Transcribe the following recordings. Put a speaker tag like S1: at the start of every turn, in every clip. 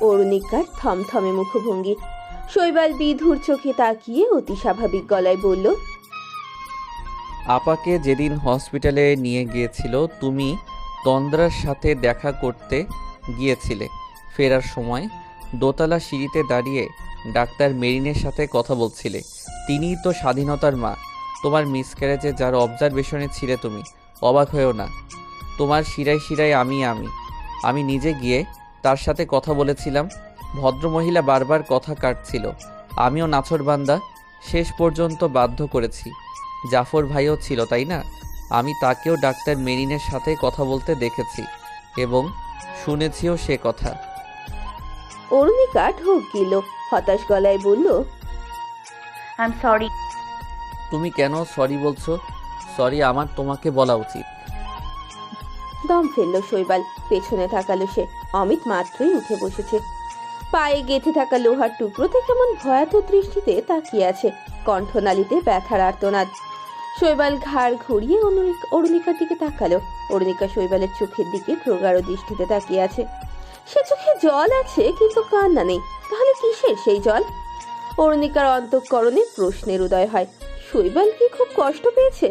S1: অরুণিকার থমথমে মুখভঙ্গি। শৈবাল বিধুর চোখে তাকিয়ে অতি স্বাভাবিক গলায় বলল,
S2: আপাকে যেদিন হসপিটালে নিয়ে গিয়েছিল, তুমি তন্দ্রার সাথে দেখা করতে গিয়েছিলে। ফেরার সময় দোতলা সিঁড়িতে দাঁড়িয়ে ডাক্তার মেরিনের সাথে কথা বলছিলে। তিনিই তো স্বাধীনতার মা। তোমার মিসক্যারেজে যার অবজারভেশনে ছিলে তুমি অবাক হয়েও না। তোমার শিরায় শিরায় আমি আমি। আমি নিজে গিয়ে তার সাথে কথা বলেছিলাম। ভদ্রমহিলা বারবার কথা কাটছিল। আমিও নাছরবান্দা শেষ পর্যন্ত বাধ্য করেছি। জাফর ভাইও ছিল তাই না? আমি তাকেও ডাক্তার মেরিনের সাথে কথা বলতে দেখেছি এবং শুনেছিও সে কথা।
S1: অরুণিকা ঢোক গিল হতাশ গলায় বলল
S3: আই এম সরি
S2: তুমি কেন সরি বলছো? সরি, আমার তোমাকে বলা উচিত।
S1: দম ফেলল শৈবাল, পেছনে তাকালো সে। অমিত মাত্রই উঠে বসেছে। পায়ে গেঁথে থাকা লোহার টুকরোতে কেমন ভয়াত দৃষ্টিতে তাকিয়ে আছে কণ্ঠনালীতে ব্যথার আর্তনাদ। শৈবাল ঘাড় ঘুরিয়ে অরুণিকার দিকে তাকালো। অরুণিকা শৈবালের চোখের দিকে প্রগাঢ় দৃষ্টিতে তাকিয়ে আছে। সে চোখে জল আছে, কিন্তু কান্না নেই। তাহলে কিসের সেই জল? অরুণিকার অন্তঃকরণে প্রশ্নের উদয় হয়। শৈবাল কি খুব কষ্ট পেয়েছে?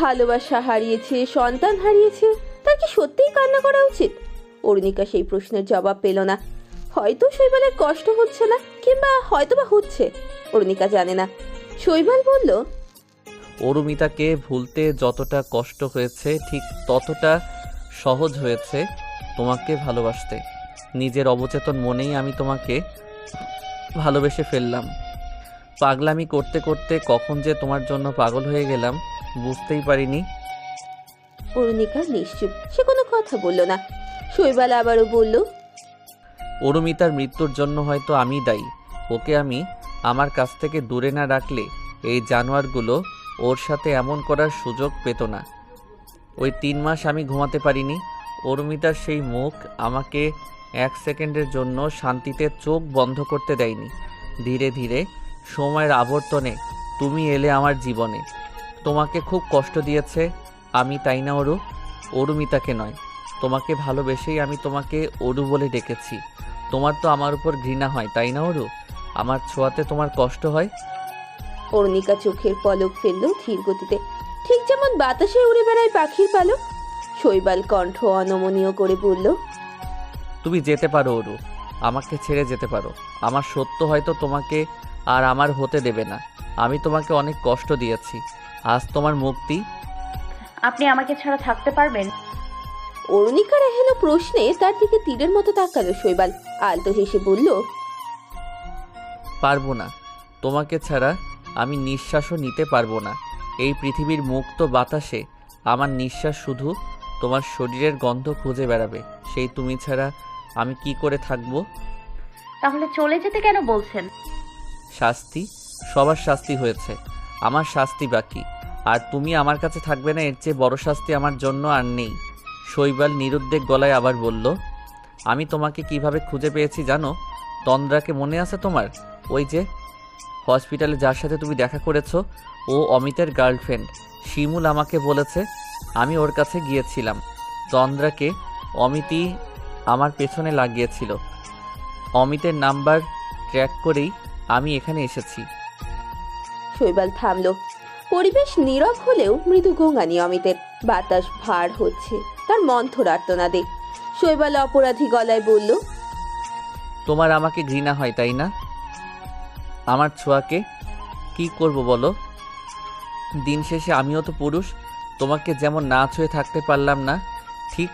S1: ভালোবাসা হারিয়েছে, সন্তান হারিয়েছে, তার কি সত্যিই কান্না করা উচিত? অরুণিকা সেই প্রশ্নের জবাব পেল না। হয়তো শৈবালের কষ্ট হচ্ছে না, কিংবা হয়তো বা হচ্ছে, অরুণিকা জানে না। শৈবাল বলল,
S2: অরুমিতাকে ভুলতে যতটা কষ্ট হয়েছে, ঠিক ততটা সহজ হয়েছে তোমাকে ভালোবাসতে। নিজের অবচেতন মনেই আমি তোমাকে ভালোবেসে ফেললাম। পাগলামি করতে করতে কখন যে তোমার জন্য পাগল হয়ে গেলাম বুঝতেই পারিনি।
S1: অরুণিকা নিশ্চুপ সে কোনো কথা বলল না। শৈবাল আবারও বলল
S2: অরুমিতার মৃত্যুর জন্য হয়তো আমি দায়ী। ওকে আমি আমার কাছ থেকে দূরে না রাখলে এই জানোয়ারগুলো ওর সাথে এমন করার সুযোগ পেত না। ওই তিন মাস আমি ঘুমাতে পারিনি। অরুমিতার সেই মুখ আমাকে এক সেকেন্ডের জন্য শান্তিতে চোখ বন্ধ করতে দেয়নি। ধীরে ধীরে সময়ের আবর্তনে তুমি এলে আমার জীবনে। তোমাকে খুব কষ্ট দিয়েছে আমি তাই না অরু? অরুমিতাকে নয় তোমাকে ভালোবেসেই আমি তোমাকে অরু বলে ডেকেছি। তোমার তো আমার উপর ঘৃণা হয় তাই না অরু? আমার ছোঁয়াতে তোমার কষ্ট হয়?
S1: অরুণিকা চোখের পলক ফেলল ধীর গতিতে। ঠিক যেমন বাতাসে উড়ে বেড়ায় পাখির পালক শৈবাল কণ্ঠ অনমনীয় করে বলল
S2: তুমি যেতে পারো অরু আমাকে ছেড়ে যেতে পারো। আমার সত্য হয়তো তোমাকে আর আমার হতে দেবে না। আমি তোমাকে অনেক কষ্ট দিয়েছি। আজ তোমার মুক্তি।
S3: আপনি আমাকে ছাড়া থাকতে পারবেন?
S1: অরুণিকার এহেন প্রশ্নে তার দিকে তীরের মতো তাকালো শৈবাল। আলতো হেসে বলল
S2: পারব না। তোমাকে ছাড়া আমি নিঃশ্বাসও নিতে পারব না। এই পৃথিবীর মুক্ত বাতাসে আমার নিঃশ্বাস শুধু তোমার শরীরের গন্ধ খুঁজে বেড়াবে। সেই তুমি ছাড়া আমি কি করে থাকব?
S3: তাহলে চলে যেতে কেন বলছেন?
S2: শাস্তি সবার শাস্তি হয়েছে। আমার শাস্তি বাকি। আর তুমি আমার কাছে থাকবে না, এর চেয়ে বড় শাস্তি আমার জন্য আর নেই। শৈবাল নিরুদ্বেগ গলায় আবার বলল, আমি তোমাকে কীভাবে খুঁজে পেয়েছি জানো? তন্দ্রাকে মনে আছে তোমার? ওই যে, হসপিটালে যার সাথে তুমি দেখা করেছ, ও অমিতের গার্লফ্রেন্ড। শিমুল আমাকে বলেছে, আমি ওর কাছে গিয়েছিলাম। তন্দ্রাকে অমিতই আমার পেছনে লাগিয়েছিল। অমিতের নাম্বার ট্র্যাক করেই আমি এখানে এসেছি।
S1: শৈবাল থামলো। পরিবেশ নীরব হলেও মৃদু গোঙানি অমিতের। বাতাস ভার হচ্ছে তার মন্থর আর্তনাদে। শৈবাল অপরাধী গলায় বলল
S2: তোমার আমাকে ঘৃণা হয় তাই না? আমার ছোঁয়াকে কি করব বলো? দিন শেষে আমিও তো পুরুষ তোমাকে যেমন না ছুঁয়ে থাকতে পারলাম না ঠিক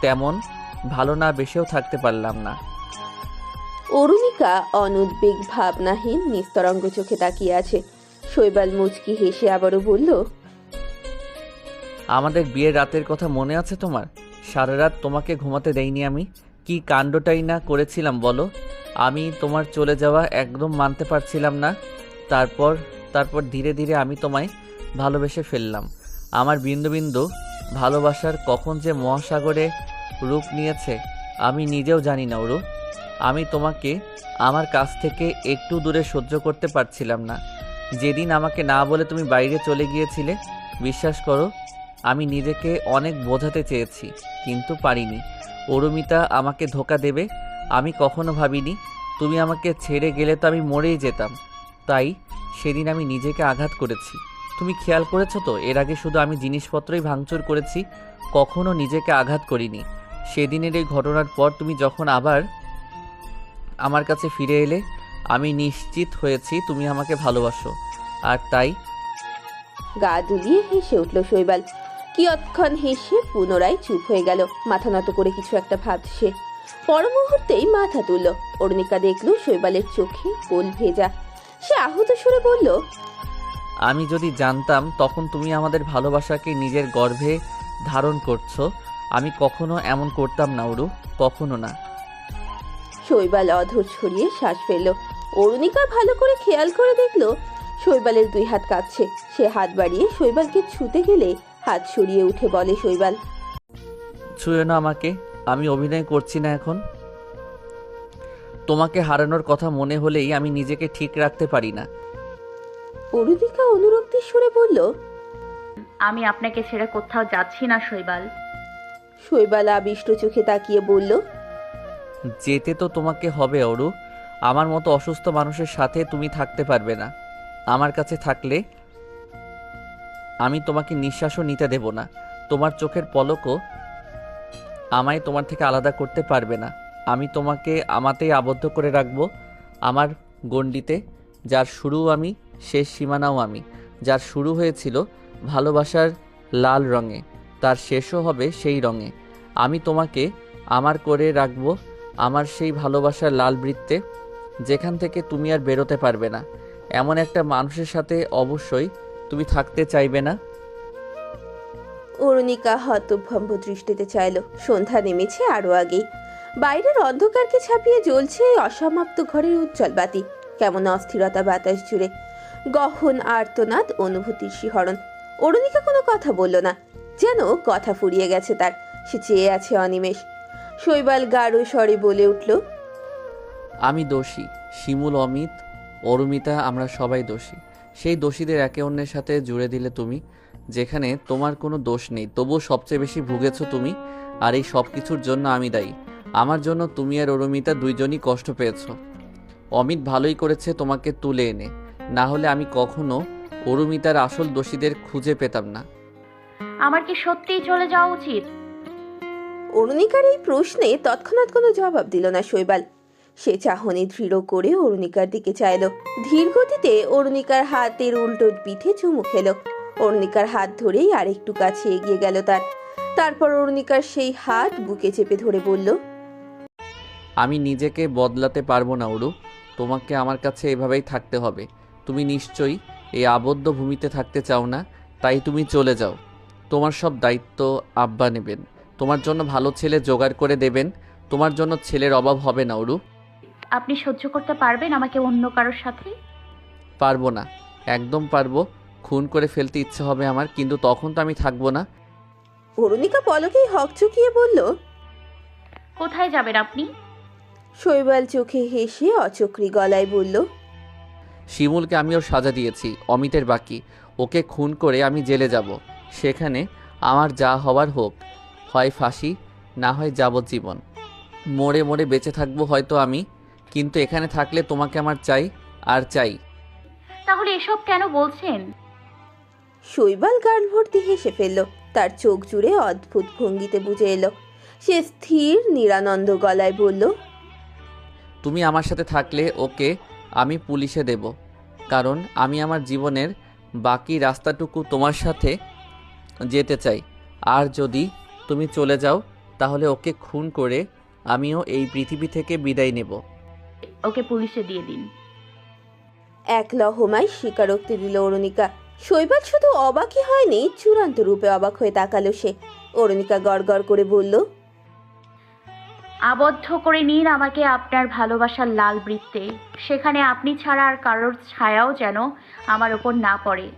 S2: তেমন ভালো না বেশেও থাকতে পারলাম না।
S1: অরুণিকা অনুদ্বেগ ভাবনাহীন নিস্তরঙ্গ চোখে তাকিয়ে আছে। শৈবাল মুচকি হেসে আবারও বলল,
S2: আমাদের বিয়ের রাতের কথা মনে আছে তোমার? সারা রাত তোমাকে ঘুমাতে দেইনি আমি। কি কাণ্ডটাই না করেছিলাম বলো? আমি তোমার চলে যাওয়া একদম মানতে পারছিলাম না। তারপর তারপর ধীরে ধীরে আমি তোমায় ভালোবেসে ফেললাম। আমার বিন্দু বিন্দু ভালোবাসার কখন যে মহাসাগরে রূপ নিয়েছে, আমি নিজেও জানি না ওরু আমি তোমাকে আমার কাছ থেকে একটু দূরে সহ্য করতে পারছিলাম না। যেদিন আমাকে না বলে তুমি বাইরে চলে গিয়েছিলে, বিশ্বাস করো, আমি নিজেকে অনেক বোঝাতে চেয়েছি, কিন্তু পারিনি। অরুমিতা আমাকে ধোকা দেবে, আমি কখনো ভাবিনি। তুমি আমাকে ছেড়ে গেলে তো আমি মরেই যেতাম। তাই সেদিন আমি নিজেকে আঘাত করেছি। তুমি খেয়াল করেছ তো, এর আগে শুধু আমি জিনিসপত্রই ভাঙচুর করেছি, কখনো নিজেকে আঘাত করিনি। সেদিনের এই ঘটনার পর তুমি যখন আবার আমার কাছে ফিরে এলে আমি নিশ্চিত হয়েছি তুমি আমাকে ভালোবাসো। আর তাই?
S1: গা দুলিয়ে হেসে উঠল শৈবাল। কিয়ৎক্ষণ হেসে পুনরায় চুপ হয়ে গেল। মাথা নত করে কিছু একটা ভাবছে। পর মুহূর্তেই মাথা তুলল। অরুণিকা দেখল শৈবালের চোখে গোল ভেজা। সে আহত সুরে বলল
S2: আমি যদি জানতাম তখন তুমি আমাদের ভালোবাসাকে নিজের গর্ভে ধারণ করছ। আমি কখনো এমন করতাম না উরু কখনো না।
S1: শৈবাল অধর ছড়িয়ে শ্বাস ফেলল। অরুণিকা ভালো করে খেয়াল করে দেখল শৈবালের দুই হাত কাঁপছে। সে হাত বাড়িয়ে শৈবালকে ছুতে গেলে হাত সরিয়ে উঠে বলে শৈবাল
S2: ছুঁয়ে না আমাকে আমি অভিনয় করছি না এখন। তোমাকে হারানোর কথা মনে হলেই আমি নিজেকে ঠিক রাখতে পারি না।
S1: অরুণিকা অনুরক্তির সুরে বলল
S3: আমি আপনাকে ছেড়ে কোথাও যাচ্ছি না শৈবাল।
S1: শৈবাল আবিষ্ট চোখে তাকিয়ে বলল
S2: যেতে তো তোমাকে হবে অরু। আমার মতো অসুস্থ মানুষের সাথে তুমি থাকতে পারবে না। আমার কাছে থাকলে আমি তোমাকে নিঃশ্বাসও নিতে দেব না। তোমার চোখের পলকও আমায় তোমার থেকে আলাদা করতে পারবে না। আমি তোমাকে আমাতেই আবদ্ধ করে রাখব আমার গণ্ডিতে, যার শুরু আমি, শেষ সীমানাও আমি। যার শুরু হয়েছিল ভালোবাসার লাল রঙে, তার শেষও হবে সেই রঙে। আমি তোমাকে আমার করে রাখব আমার সেই ভালোবাসার লাল বৃত্তে। যেখান থেকে তুমি আর বেরোতে পারবে না। এমন একটা মানুষের সাথে অবশ্যই তুমি থাকতে চাইবে না।
S1: অরুণিকা হতভম্ব দৃষ্টিতে চাইল। সন্ধ্যা নেমেছে আরও আগেই। বাইরের অন্ধকারকে ছাপিয়ে জ্বলছে অসমাপ্ত ঘরের উজ্জ্বল বাতি কেমন অস্থিরতা বাতাস জুড়ে। গহন আর্তনাদ অনুভূতির শিহরণ। অরুণিকা কোনো কথা বলল না। যেন কথা ফুরিয়ে গেছে তার। সে চেয়ে আছে অনিমেষ। শৈবাল গাঢ় স্বরে বলে উঠল
S2: আমি দোষী শিমুল অমিত অরুমিতা আমরা সবাই দোষী। সেই দোষীদের একে অন্যের সাথে জুড়ে দিলে তুমি যেখানে তোমার কোনো দোষ নেই তবুও সবচেয়ে বেশি ভুগেছ তুমি আর এই সব কিছুর জন্য আমি দায়ী। আমার জন্য তুমি আর অরুমিতা দুইজনই কষ্ট পেয়েছ। অমিত ভালোই করেছে তোমাকে তুলে এনে। না হলে আমি কখনো অরুমিতার আসল দোষীদের খুঁজে পেতাম না।
S3: আমার কি সত্যিই চলে যাওয়া উচিত?
S1: অরুণিকার এই প্রশ্নে তৎক্ষণাৎ কোনো জবাব দিল না শৈবাল। সে চাহনি দৃঢ় করে অরুণিকার দিকে চাইল। ধীর গতিতে অরুণিকার হাতের উল্টো পিঠে চুমু খেলো। অরুণিকার হাত ধরেই আরেকটু কাছে এগিয়ে গেল তার। তারপর অরুণিকার সেই হাত বুকে চেপে ধরে বলল,
S2: আমি নিজেকে বদলাতে পারব না ওরু তোমাকে আমার কাছে এভাবেই থাকতে হবে। তুমি নিশ্চয়ই এই আবদ্ধ ভূমিতে থাকতে চাও না, তাই তুমি চলে যাও। তোমার সব দায়িত্ব আব্বা নেবেন। তোমার জন্য ভালো ছেলে জোগাড় করে দেবেন। তোমার জন্য ছেলের অভাব হবে না ওরু
S3: আপনি সহ্য করতে পারবেন আমাকে অন্য কারোর সাথে?
S2: পারব না। একদম পারব। খুন করে ফেলতে ইচ্ছে হবে আমার কিন্তু তখন তো আমি থাকব না।
S1: অরুণিকা পলকেই হক চুকিয়ে বলল
S3: কোথায় যাবেন আপনি?
S1: শৈবাল চোখে হেসে অচক্রি গলায় বলল
S2: শিমুলকে আমি ওর সাজা দিয়েছি অমিতের বাকি। ওকে খুন করে আমি জেলে যাব। সেখানে আমার যা হওয়ার হোক হয় ফাঁসি না হয় যাবজ্জীবন। মরে মরে বেঁচে থাকব হয়তো আমি। কিন্তু এখানে থাকলে তোমাকে আমার চাই আর চাই।
S3: তাহলে এসব কেন বলছেন?
S1: শৈবাল গাল ভর্তি হেসে ফেলল। তার চোখ জুড়ে অদ্ভুত ভঙ্গিতে বুঝে এলো। সে স্থির নিরানন্দ গলায় বলল
S2: তুমি আমার সাথে থাকলে ওকে আমি পুলিশে দেব। কারণ আমি আমার জীবনের বাকি রাস্তাটুকু তোমার সাথে যেতে চাই। আর যদি তুমি চলে যাও তাহলে ওকে খুন করে আমিও এই পৃথিবী থেকে বিদায় নেব।
S3: ওকে পুলিশে দিয়ে দিন।
S1: এক লহমায় স্বীকারোক্তি দিল অরুণিকা। শৈবাল শুধু অবাকই হয়নি চূড়ান্ত রূপে অবাক হয়ে তাকালো সে। অরুণিকা গড়গড় করে বলল
S3: আবদ্ধ করে নিন আমাকে আপনার ভালোবাসার লাল বৃত্তে। সেখানে আপনি ছাড়া আর কারোর ছায়াও যেন আমার ওপর না পড়ে।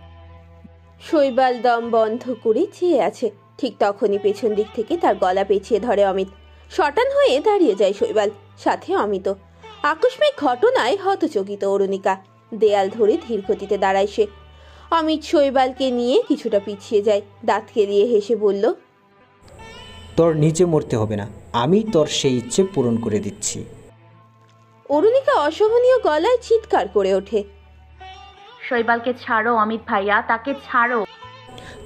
S1: শৈবাল দম বন্ধ করে চেয়ে আছে। ঠিক তখনই পেছন দিক থেকে তার গলা পেঁচিয়ে ধরে অমিত। শটান হয়ে দাঁড়িয়ে যায় শৈবাল সাথে অমিত আকস্মিক ঘটনায় হতচকিত অরুণিকা। দেয়াল ধরে ধীর গতিতে দাঁড়ায় সে। অমিত শৈবালকে নিয়ে কিছুটা পিছিয়ে যায়। দাঁত কেলিয়ে হেসে বলল
S4: তোর নিজে মরতে হবে না। আমি তোর সেই ইচ্ছে পূরণ করে দিচ্ছি।
S1: অরুণিকা অসহনীয় গলায় চিৎকার করে ওঠে।
S3: শৈবালকে ছাড়ো অমিত ভাইয়া তাকে ছাড়ো।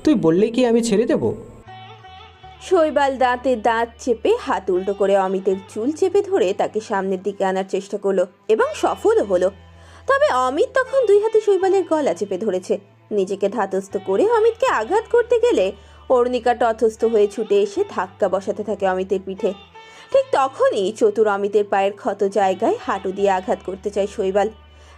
S4: তুই বললে কি আমি ছেড়ে দেব?
S1: শৈবাল দাঁতে দাঁত চেপে হাত উল্টো করে অমিতের চুল চেপে ধরে তাকে সামনের দিকে আনার চেষ্টা করল এবং সফলও হলো। তবে অমিত তখন দুই হাতে শৈবালের গলা চেপে ধরেছে। নিজেকে ধাতস্থ করে অমিতকে আঘাত করতে গেলে অরুণিকা তথস্থ হয়ে ছুটে এসে ধাক্কা বসাতে থাকে অমিতের পিঠে। ঠিক তখনই চতুর অমিতের পায়ের ক্ষত জায়গায় হাঁটু দিয়ে আঘাত করতে চায় শৈবাল।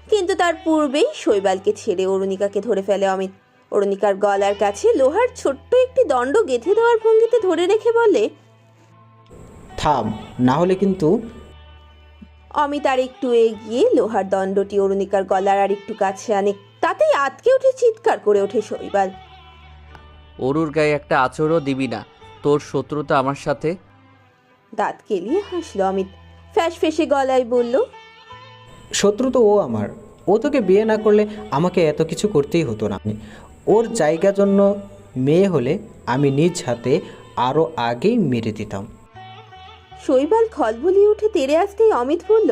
S1: কিন্তু তার পূর্বেই শৈবালকে ছেড়ে অরুণিকাকে ধরে ফেলে অমিত। অরুণিকার গলার কাছে লোহার ছোট্ট একটি দণ্ড গেঁথে দেওয়ার ভঙ্গিতে ধরে রেখে বলে
S4: থাম না হলে কিন্তু
S1: অমিত আর একটু এগিয়ে লোহার দণ্ডটি অরুণিকার গলার আর একটু কাছে আনে তাতেই আতকে উঠে চিৎকার করে ওঠে শৈবাল।
S2: অরুর গায়ে একটা আচরও দিবি না তোর শত্রুতা আমার সাথে?
S1: দাঁত কেলিয়ে হাসলো অমিত। ফ্যাস ফেসে গলায় বলল
S4: শত্রু তো ও আমার ও তোকে বিয়ে না করলে আমাকে এত কিছু করতেই হতো না। ওর জায়গা জন্য মেয়ে হলে আমি নিজ হাতে আরও আগেই মেরে দিতাম।
S1: শৈবাল খলবলিয়ে উঠে তেড়ে আসতেই অমিত বলল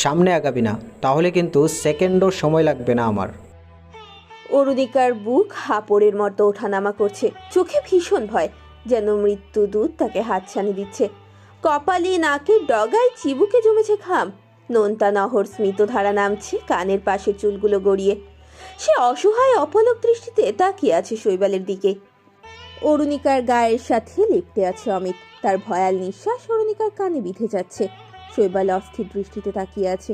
S4: সামনে আগাবি না তাহলে কিন্তু সেকেন্ডও সময় লাগবে না আমার।
S1: অরুণিকার বুক হাপড়ের মতো ওঠানামা করছে। চোখে ভীষণ ভয় যেন মৃত্যু দূত তাকে হাতছানি দিচ্ছে। কপালে নাকে ডগায় চিবুকে জমেছে খাম নোনতা নহর স্মিত ধারা নামছে কানের পাশের চুলগুলো গড়িয়ে। সে অসহায় অপলক দৃষ্টিতে তাকিয়ে আছে শৈবালের দিকে। অরুণিকার গায়ের সাথে লিপটে আছে অমিত। তার ভয়াল নিঃশ্বাস অরুণিকার কানে বিঁধে যাচ্ছে। শৈবাল অস্থির দৃষ্টিতে তাকিয়ে আছে।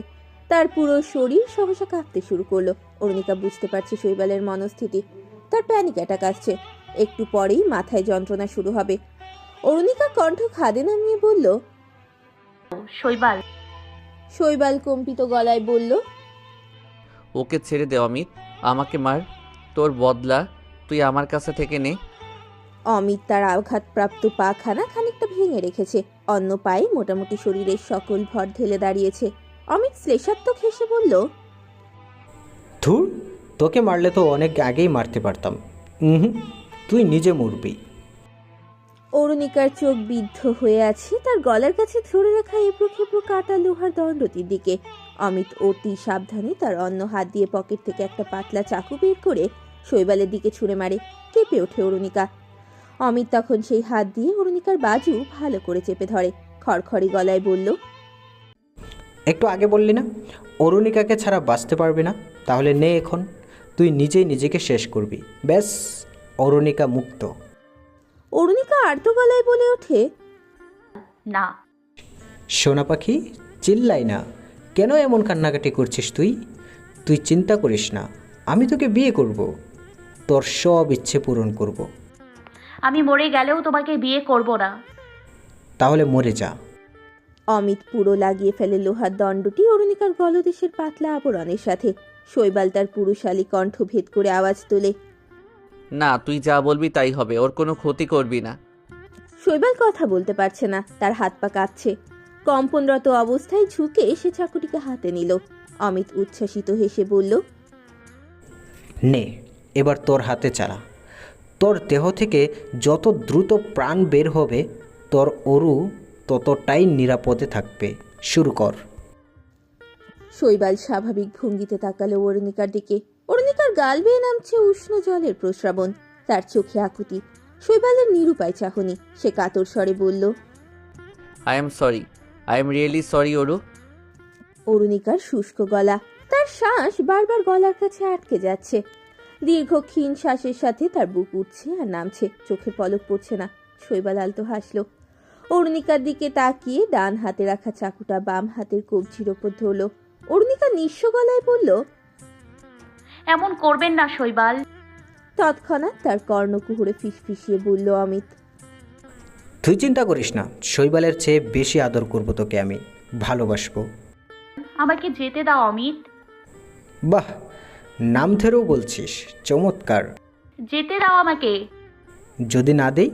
S1: তার পুরো শরীর সহসা কাঁপতে শুরু করল। অরুণিকা বুঝতে পারছে শৈবালের মনস্থিতি। তার প্যানিক অ্যাটাক আসছে। একটু পরেই মাথায় যন্ত্রণা শুরু হবে। অরুণিকা কণ্ঠ খাদে নামিয়ে বলল
S3: শৈবাল।
S1: শৈবাল কম্পিত গলায় বলল
S2: ওকে ছেড়ে দে অমিত। আমাকে মার তোর বদলা তুই আমার কাছে থেকে নে।
S1: অমিত তার আঘাতপ্রাপ্ত পাখানা খানিকটা ভেঙে রেখেছে। অন্য পায়ে মোটামুটি শরীরের সকল ভর ঢেলে দাঁড়িয়েছে। অমিত শ্লেষাত্মক হেসে বলল
S4: ধুর তোকে মারলে তো অনেক আগেই মারতে পারতাম। হুম তুই নিজে মরবি।
S1: অরুণিকার চোখ বিদ্ধ হয়ে আছে তার গলার কাছে ধরে রাখা এবড়ো খেবড়ো কাটা লোহার দণ্ডটির দিকে। অমিত অতি সাবধানে তার অন্য হাত দিয়ে পকেট থেকে একটা পাতলা চাকু বের করে শৈবালের দিকে ছুঁড়ে মারে কেঁপে ওঠে অরুণিকা। অমিত তখন সেই হাত দিয়ে অরুণিকার বাজু ভালো করে চেপে ধরে খড়খড়ি গলায় বলল
S4: একটু আগে বললি না অরুণিকাকে ছাড়া বাঁচতে পারবি না তাহলে নে এখন তুই নিজেই নিজেকে শেষ করবি। ব্যাস অরুণিকা মুক্ত।
S1: অরুণিকা আর্ত গলায় বলে ওঠে
S3: না।
S4: সোনা পাখি চিল্লাই না। কেন এমন কান্নাকাটি করছিস তুই? তুই চিন্তা করিস না আমি তোকে বিয়ে করব। তোর সব ইচ্ছে পূরণ করব।
S3: আমি মরে গেলেও তোমাকে বিয়ে করব না।
S4: তাহলে মরে যা।
S1: অমিত পুরো লাগিয়ে ফেলে লোহার দণ্ডটি অরুণিকার গলদেশের পাতলা আবরণের সাথে শৈবাল তার পুরুষালী কণ্ঠ ভেদ করে আওয়াজ তোলে।
S2: না তুই যা বলবি তাই হবে ওর কোনো ক্ষতি করবি না।
S1: শৈবাল কথা বলতে পারছে না তার হাত পা কাঁপছে। কম্পনরত অবস্থায় ঝুঁকে সে চাকুটিকে হাতে নিল। অমিত উচ্ছ্বাসিত হেসে বলল
S4: নে এবার তোর হাতে চালা। তোর দেহ থেকে যত দ্রুত প্রাণ বের হবে তোর অরু ততটাই নিরাপদে থাকবে। শুরু কর।
S1: শৈবাল স্বাভাবিক ভঙ্গিতে তাকালো অরুণিকার দিকে। অরুণিকার গাল বেয়ে নামছে উষ্ণ জলের প্রস্রাবণ। তার চোখে আকুতি। শৈবালের নিরুপায় চাহনি। সে কাতর স্বরে বলল
S2: I am sorry I am really sorry Aru
S1: অরুণিকার শুষ্ক গলা। তার শ্বাস বারবার গলার কাছে আটকে যাচ্ছে। দীর্ঘ ক্ষীণ শ্বাসের সাথে তার বুক উঠছে আর নামছে। চোখের পলক পড়ছে না। শৈবাল আলতো হাসলো। অরুণিকার দিকে তাকিয়ে ডান হাতে রাখা চাকুটা বাম হাতের কবজির ওপর ধরলো। অরুণিকা নিঃস্ব গলায় বলল
S3: এমন করবেন না শৈবাল।
S1: তৎক্ষণাৎ তার কর্ণকুহরে ফিসফিসিয়ে বলল অমিত
S4: তুই চিন্তা করিস না শৈবালের চেয়ে বেশি আদর করব তোকে আমি ভালোবাসবো।
S3: আমাকে যেতে দাও অমিত।
S4: বাহ নাম ধরেও বলছিস চমৎকার।
S3: যেতে দাও আমাকে।
S4: যদি না দেই?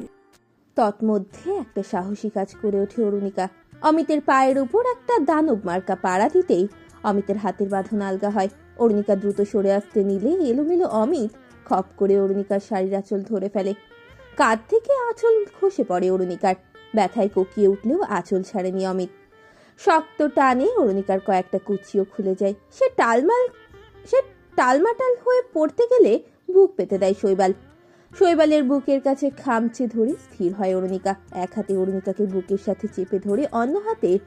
S1: তৎমধ্যে একটা সাহসী কাজ করে ওঠে অরুণিকা। অমিতের পায়ের উপর একটা দানব মার্কা পাড়া দিতেই অমিতের হাতের বাঁধন আলগা হয়। অরুণিকা দ্রুত সরে আসতে নিলে এলোমেলো অমিত খপ করে অরুণিকার শাড়ির আঁচল ধরে ফেলে। কাঁধ থেকে আঁচল খসে পড়ে অরুণিকার। ব্যথায় কোকিয়ে উঠলেও আঁচল ছাড়েনি অমিত। শক্ত টানে অরুণিকার কয়েকটা কুচিও খুলে যায়। সে টালমাল, সে টালমাটাল হয়ে পড়তে গেলে বুক পেতে দেয় শৈবাল। শৈবালের বুকের কাছে খামচে ধরে স্থির হয় অরুণিকা। এক হাতে অরুণিকাকে বুকের সাথে চেপে ধরে অন্য হাতে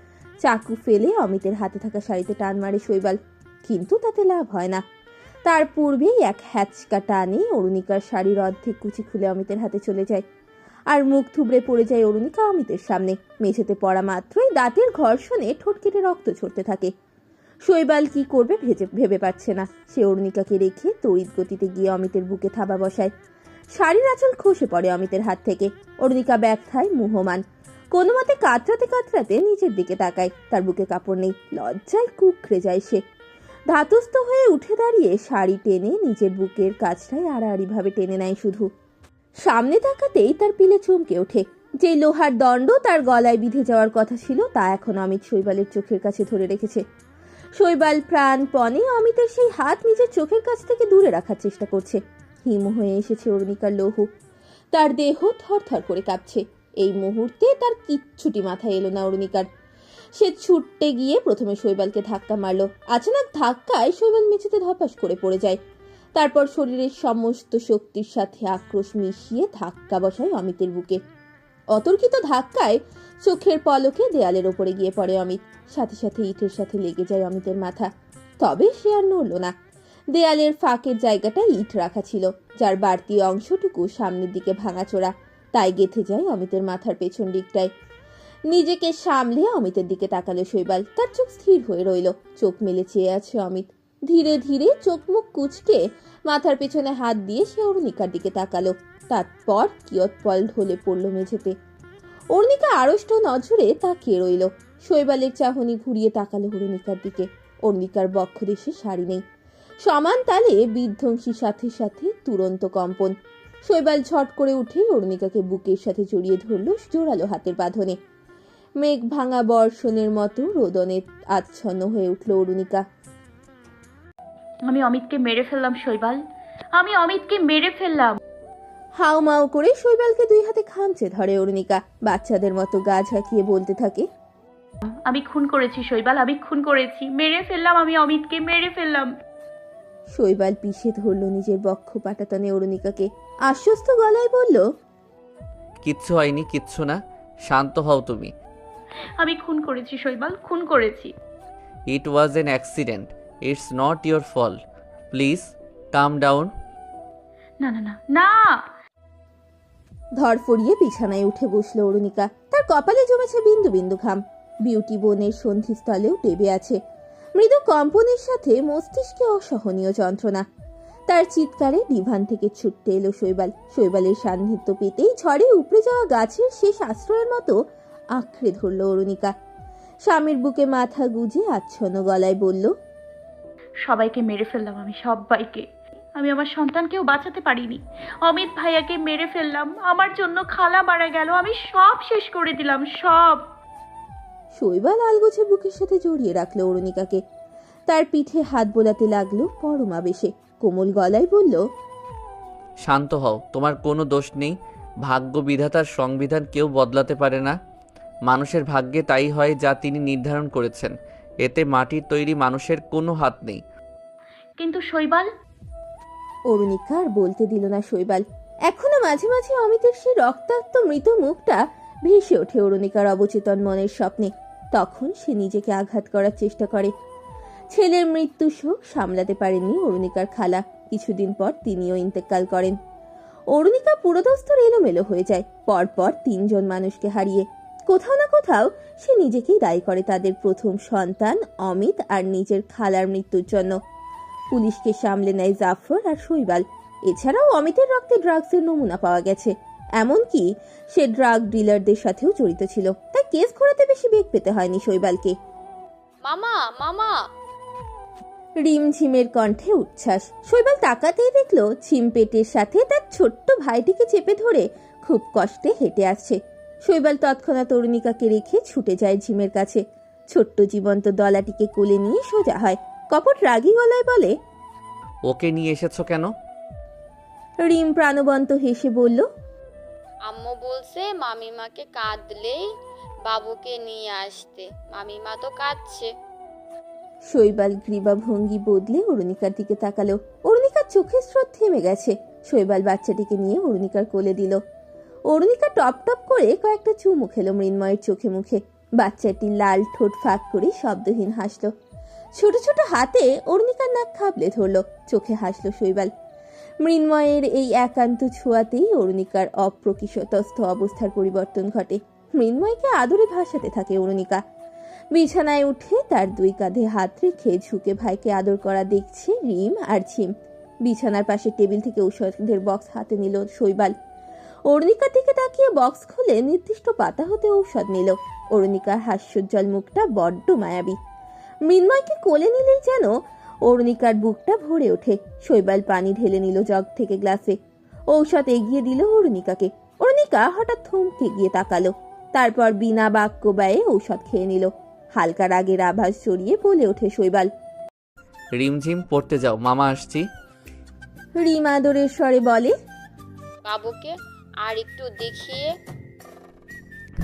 S1: চাকু ফেলে অমিতের হাতে থাকা শাড়িতে টান মারে শৈবাল। কিন্তু তাতে লাভ হয় না। তার পূর্বেই এক হ্যাচকা টানে অরুণিকার শাড়ির অর্ধেক কুচি খুলে অমিতের হাতে চলে যায়। আর মুখ থুবড়ে পড়ে যায় অরুণিকা অমিতের সামনে। মেঝেতে পড়া মাত্রই দাঁতের ঘর্ষণে ঠোঁট কেটে রক্ত ঝরতে থাকে। শৈবাল কি করবে ভেজে ভেবে পাচ্ছে না। সে অরুণিকাকে রেখে তড়িৎ গতিতে গিয়ে অমিতের বুকে থাবা বসায়। শাড়ির আঁচল খসে পড়ে অমিতের হাত থেকে। অরুণিকা ব্যথায় মুহমান। কোনো মতে কাতরাতে কাতরাতে নিচের দিকে তাকায়। তার বুকে কাপড় নেই। লজ্জায় কুকড়ে যায় সে। ধাতস্থ হয়ে উঠে দাঁড়িয়ে শাড়ি টেনে নিজের বুকের কাছটায় আড়াআড়িভাবে টেনে নেয় শুধু। সামনে তাকাতেই তার পিলে চমকে ওঠে। যে লোহার দণ্ড তার গলায় বিঁধে যাওয়ার কথা ছিল, তা এখন অমিত শৈবালের চোখের কাছে ধরে রেখেছে। শৈবাল প্রাণপণে অমিতের সেই হাত নিজের চোখের কাছ থেকে দূরে রাখার চেষ্টা করছে। হিম হয়ে এসেছে অরুণিকার লৌহ। তার দেহ থরথর করে কাঁপছে। এই মুহূর্তে তার কিচ্ছুটি মাথায় এলো না অরুণিকার। সে ছুটতে গিয়ে প্রথমে শৈবালকে ধাক্কা মারলো। আচানক ধাক্কায় শৈবাল মেঝেতে ধপাস করে পড়ে যায়। তারপর শরীরের সমস্ত শক্তির সাথে আক্রোশ মিশিয়ে ধাক্কা বসায় অমিতের বুকে। অতর্কিত ধাক্কায় চোখের পলকে দেয়ালের ওপরে গিয়ে পড়ে অমিত। সাথে সাথে ইটের সাথে লেগে যায় অমিতের মাথা। তবে সে আর নড়ল না। দেয়ালের ফাঁকের জায়গাটায় ইট রাখা ছিল, যার বাড়তি অংশটুকু সামনের দিকে ভাঙাচোরা। তাই গেথে যায় অমিতের মাথার পেছন দিকটায়। নিজেকে সামলে অমিতের দিকে তাকালো শৈবাল। তার চোখ স্থির হয়ে রইল। চোখ মেলে চেয়ে আছে অমিত। ধীরে ধীরে চোখ মুখ কুচকে মাথার পেছনে হাত দিয়ে সে অরুণিকার দিকে তাকালো। তারপর কিয়ৎপল ঢলে পড়ল মেঝেতে। অরুণিকা আড়ষ্ট নজরে তাকিয়ে রইল। শৈবালের চাহনি ঘুরিয়ে তাকালো অরুণিকার দিকে। অরুণিকার বক্ষ দেশে শাড়ি নেই। সমান তালে বিধ্বংসী সাথে সাথে তুরন্ত কম্পন। শৈবাল ঝট করে উঠে অরুণিকাকে বুকের সাথে জড়িয়ে ধরল জোরালো হাতের বাঁধনে। মেঘ ভাঙা বর্ষণের মতো রোদনে আচ্ছন্ন হয়ে উঠল অরুণিকা।
S3: আমি অমিতকে মেরে ফেললাম শৈবাল। আমি অমিতকে মেরে ফেললাম।
S1: হাউ মাউ করে শৈবালকে দুই হাতে খামচে ধরে অরুণিকা। বাচ্চাদের মতো গা ঝাঁকিয়ে বলতে থাকে
S3: আমি খুন করেছি শৈবাল আমি খুন করেছি। মেরে ফেললাম আমি অমিতকে মেরে ফেললাম।
S1: শৈবাল পিষে ধরল নিজের বক্ষ পাটাতনে অরুণিকাকে। আশ্বস্ত গলায় বলল
S2: কিচ্ছু হয়নি কিচ্ছু না। শান্ত হও তুমি।
S3: আমি খুন করেছি শৈবাল খুন করেছি।
S2: It was an accident it's not your fault please calm down
S3: না না না না!
S1: ধরফড়িয়ে বিছানায় উঠে বসল অরুণিকা। তার কপালে জমেছে বিন্দু বিন্দু ঘাম। বিউটি বোনের সন্ধিস্থলেও টেবে আছে। মৃদু কম্পনের সাথে মস্তিষ্কে অসহনীয় যন্ত্রণা। তার চিৎকারে ডিভান থেকে ছুটতে এলো শৈবাল। শৈবালের সান্নিধ্য পেতেই ঝড়ে উপড়ে যাওয়া গাছের শেষ আশ্রয়ের মতো আঁকড়ে ধরল অরুণিকা। স্বামীর বুকে মাথা গুজে আচ্ছন্ন গলায় বলল
S3: সবাইকে মেরে ফেললাম আমি সবাইকে। আমি আমার সন্তানকেও বাঁচাতে পারিনি। অমিত ভাইয়াকে মেরে ফেললাম আমার জন্য খালা মারা গেল আমি সব শেষ করে দিলাম সব।
S1: শৈবাল আলগোছে বুকের সাথে জড়িয়ে রাখল অরুণিকাকে। তার পিঠে হাত বোলাতে লাগল পরমা বেশে কোমল গলায় বলল
S2: শান্ত হও তোমার কোনো দোষ নেই। ভাগ্য বিধাতার সংবিধান কেউ বদলাতে পারে না। মানুষের ভাগ্যে তাই হয় যা তিনি নির্ধারণ করেছেন। এতে মাটির তৈরি মানুষের কোনো হাত নেই।
S3: কিন্তু শৈবাল?
S1: অরুণিকা আর বলতে দিল না শৈবাল। এখনও মাঝে মাঝে অমিতের সেই রক্তাক্ত মৃত মুখটা ভেসে ওঠে অরুণিকার অবচেতন মনের স্বপ্নে। তখন সে নিজেকে আঘাত করার চেষ্টা করে। ছেলের মৃত্যু শোক সামলাতে পারেননি অরুণিকার খালা। কিছুদিন পর তিনিও ইন্তেকাল করেন। অরুণিকা পুরোদস্তর এলোমেলো হয়ে যায়। পরপর তিনজন মানুষকে হারিয়ে কোথাও না কোথাও সে নিজেকেই দায়ী করে তাদের প্রথম সন্তান অমিত আর নিজের খালার মৃত্যুর জন্য। পুলিশকে সামলে নেয় জাফর আর শৈবাল। এছাড়াও অমিতের রক্তে ড্রাগসের নমুনা পাওয়া গেছে। এমনকি সে ড্রাগ ডিলারদের সাথেও জড়িত ছিল। তাই কেস ঘোরাতে বেশি বেগ পেতে হয়নি শৈবালকে।
S5: মামা মামা!
S1: রিমঝিমের কণ্ঠে উচ্ছ্বাস। শৈবাল তাকাতেই দেখল ঝিম পেটের সাথে তার ছোট্ট ভাইটিকে চেপে ধরে খুব কষ্টে হেঁটে আসছে। শৈবাল তৎক্ষণাৎ তরুণিকাকে রেখে ছুটে যায় ঝিমের কাছে। ছোট্ট জীবন্ত দলাটিকে কোলে নিয়ে সোজা হয়। কপট রাগী গলায় বলে
S2: ওকে নিয়ে এসেছ কেন?
S1: রিম প্রাণবন্ত হেসে বলল
S5: আম্মু বলছে মামিমাকে কাঁদলেই বাবুকে নিয়ে আসতে। মামিমা তো কাঁদছে।
S1: শৈবাল গ্রীবা ভঙ্গি বদলে অরুণিকার দিকে তাকালো। অরুণিকার চোখের স্রোত থেমে গেছে। শৈবাল বাচ্চাটিকে নিয়ে অরুণিকার কোলে দিল। অরুণিকা টপ টপ করে কয়েকটা চুমু খেলো মৃন্ময়ের চোখে মুখে। বাচ্চাটি লাল ঠোঁট ফাঁক করে শব্দহীন হাসলো। ছোট ছোট হাতে অরুণিকার নাক খাবলে ধরলো। চোখে হাসলো শৈবাল। মৃন্ময়ের এই একান্ত ছোঁয়াতেই অরুণিকার অপ্রকৃতস্থ অবস্থার পরিবর্তন ঘটে। মৃন্ময়কে আদরে ভাসাতে থাকে অরুণিকা। বিছানায় উঠে তার দুই কাঁধে হাত রেখে ঝুঁকে ভাইকে আদর করা দেখছে রিম আর ঝিম বিছানার পাশে টেবিল থেকে ঔষধের বক্স হাতে নিল শৈবাল। অরুণিকার দিকে তাকিয়ে বক্স খুলে নির্দিষ্ট পাতা হতে ঔষধ নিল। অরুণিকার হাস্যোজ্জ্বল মুখটা বড্ড মায়াবী। মৃন্ময়কে কোলে নিলেই যেন অরুণিকার বুকটা ভরে ওঠে। শৈবাল পানি ঢেলে নিল জগ থেকে গ্লাসে। ঔষধ এগিয়ে দিল অরুণিকাকে। অরুণিকা হঠাৎ থমকে গিয়ে তাকালো। তারপর বিনা বাক্য ব্যয়ে ঔষধ খেয়ে নিল। হালকা রাগের আভাস জড়িয়ে বলে ওঠে শৈবাল
S2: রিমঝিম পড়তে যাও। মামা আসছি।
S1: রিম আদরের স্বরে বলে
S5: বাবুকে আর একটু দেখিয়ে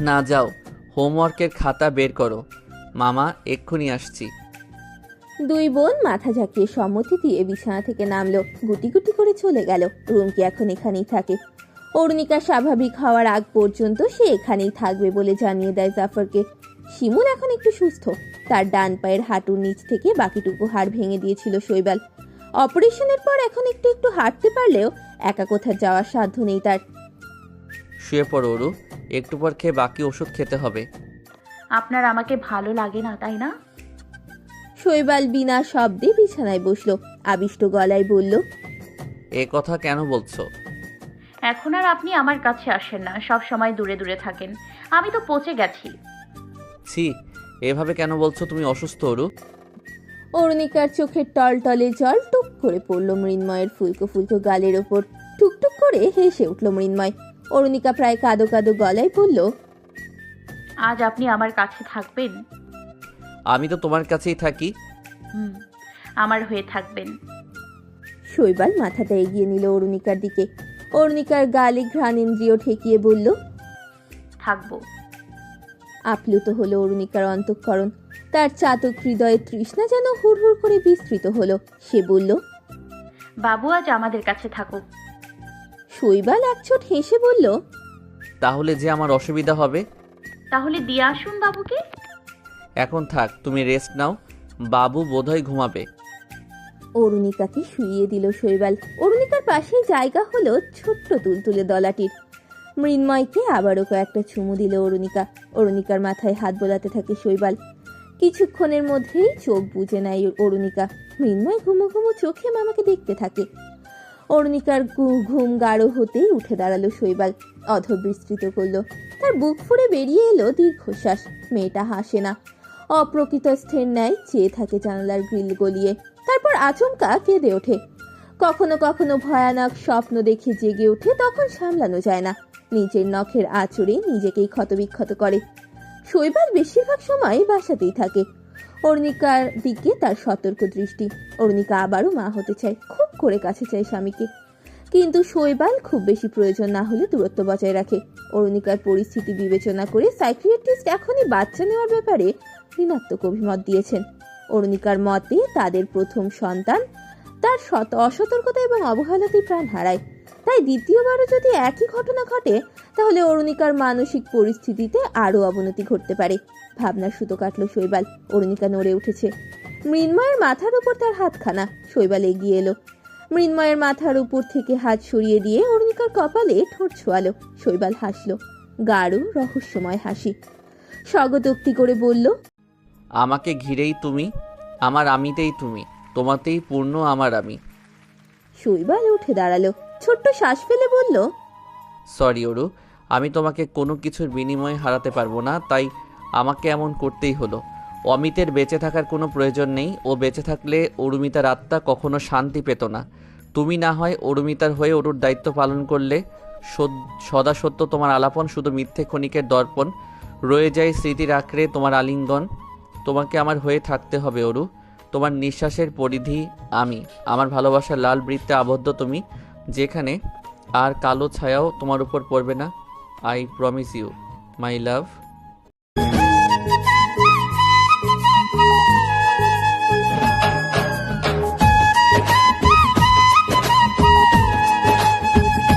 S2: না যাও হোমওয়ার্কের খাতা বের করো। মামা এক্ষুনি আসছি।
S1: দুই বোন মাথা ঝাঁকিয়ে সম্মতি দিয়ে বিছানা থেকে নামলো। গুটি গুটি করে চলে গেল। রুমকি এখন এখানেই থাকে? অরুণিকা স্বাভাবিক হওয়ার আগ পর্যন্ত সে এখানেই থাকবে বলে জানিয়ে দেয় জাফরকে। শিমুল এখন একটু সুস্থ। তার ডান পায়ের হাঁটুর নিচ থেকে বাকিটুকু হাড় ভেঙে দিয়েছিল শৈবাল। অপারেশনের পর এখন একটু একটু হাঁটতে পারলেও একা কোথাও যাওয়ার সাধ্য নেই তার।
S2: শুয়ে পড়ো ওরু। একটু পর খেয়ে বাকি ওষুধ খেতে হবে।
S3: আপনার আমাকে ভালো লাগে না তাই না?
S1: শৈবাল বিনা শব্দে বিছানায় বসল। আবিষ্ট গলায় বলল
S2: এ কথা কেন বলছো?
S3: এখন আর আপনি আমার কাছে আসেন না সব সময় দূরে দূরে থাকেন। আমি তো পচে গেছি।
S2: ছি এভাবে কেন বলছো তুমি অসুস্থ ওরু?
S1: অরুণিকার চোখের টলটলে জল টুক করে পড়ল মৃন্ময়ের ফুলকো ফুলকো গালের ওপর। টুকটুক করে হেসে উঠল মৃন্ময়। অরুণিকা প্রায় কাদো কাদো গলায় বলল
S3: আজ আপনি আমার কাছে থাকবেন?
S2: আমি তো তোমার কাছেই থাকি।
S3: হুম আমার হয়ে থাকবেন।
S1: শৈবাল মাথাটা এগিয়ে নিল অরুণিকার দিকে। অরুণিকার গালে ঘ্রাণেন্দ্রিয় ঠেকিয়ে বলল
S3: থাকব।
S1: আপ্লুত হলো অরুণিকার অন্তঃকরণ। তার চাতক হৃদয়ে তৃষ্ণা যেন হুড়হুড় করে বিস্তৃত হলো। সে বলল
S3: বাবু আজ আমাদের কাছে থাকুক।
S1: শৈবাল একচোট হেসে বলল
S2: তাহলে যে আমার অসুবিধা হবে?
S3: তাহলে দিয়ে আসুন বাবুকে।
S2: এখন থাক তুমি রেস্ট নাও বাবু বোধহয় ঘুমাবে।
S1: অরুণিকাকে শুইয়ে দিল শৈবাল। অরুণিকার পাশেই জায়গা হলো ছোট্ট তুলতুলে দলাটির। মৃন্ময়কে আবারও কয়েকটা চুমু দিল অরুণিকা। অরুণিকার মাথায় হাত বোলাতে থাকে শৈবাল। কিছুক্ষণের মধ্যেই চোখ বুজে নেয় অরুণিকা। মৃন্ময় ঘুমো ঘুমো চোখে মামাকে দেখতে থাকে। অরুণিকার ঘুম গাঢ় হতেই উঠে দাঁড়াল শৈবাল। অধর বিস্তৃত করল, তার বুক ফুড়ে বেরিয়ে এলো দীর্ঘশ্বাস। মেয়েটা হাসে না। অপ্রকৃত স্থির ন্যায় চেয়ে থাকে জানালার গ্রিল গলিয়ে। তারপর আচমকা কেঁদে ওঠে। কখনো কখনো ভয়ানক স্বপ্ন দেখে জেগে ওঠে, তখন সামলানো যায় না। নিজের নখের আঁচড়ে নিজেকেই ক্ষতবিক্ষত করে। শৈবাল বেশিরভাগ সময় বাসাতেই থাকে। অরুণিকার দিকে তার সতর্ক দৃষ্টি। অরুণিকা আবারও মা হতে চায়। খুব করে কাছে চায় স্বামীকে। কিন্তু শৈবাল খুব বেশি প্রয়োজন না হলে দূরত্ব বজায় রাখে। অরুণিকার পরিস্থিতি বিবেচনা করে সাইক্রিয়াট্রিস্ট এখনই বাচ্চা নেওয়ার ব্যাপারে ঋণাত্মক অভিমত দিয়েছেন। অরুণিকার মতে তাদের প্রথম সন্তান তার শত অসতর্কতা এবং অবহেলাতেই প্রাণ হারায়। তাই দ্বিতীয়বারও যদি একই ঘটনা ঘটে, তাহলে অরুণিকার মানসিক পরিস্থিতিতে আরও অবনতি ঘটতে পারে। ভাবনার সুতো কাটল শৈবাল। অরুণিকা নড়ে উঠেছে। মৃন্ময়ের মাথার উপর তার হাতখানা। শৈবাল এগিয়ে এলো। মৃন্ময়ের মাথার উপর থেকে হাত সরিয়ে দিয়ে অরুণিকার কপালে ঠোঁট ছোয়ালো শৈবাল হাসলো। গাঢ় রহস্যময় হাসি। স্বগতোক্তি করে বলল
S2: আমাকে ঘিরেই তুমি আমার আমিতেই তুমি তোমাতেই পূর্ণ আমার আমি।
S1: শৈবাল উঠে দাঁড়াল ছোট্ট শ্বাস ফেলে বলল
S2: সরি অরু আমি তোমাকে কোনো কিছুর বিনিময়ে হারাতে পারব না তাই আমাকে এমন করতেই হলো। অমিতের বেঁচে থাকার কোনো প্রয়োজন নেই। ও বেঁচে থাকলে অরুমিতার আত্মা কখনো শান্তি পেত না। তুমি না হয় অরুমিতার হয়ে অরুর দায়িত্ব পালন করলে সদা সত্য তোমার আলাপন শুধু মিথ্যে ক্ষণিকের দর্পণ। রয়ে যায় স্মৃতির আঁকড়ে তোমার আলিঙ্গন। তোমাকে আমার হয়ে থাকতে হবে অরু। তোমার নিঃশ্বাসের পরিধি আমি। আমার ভালোবাসার লাল বৃত্তে আবদ্ধ তুমি। যেখানে আর কালো ছায়াও তোমার উপর পড়বে না। I promise you my love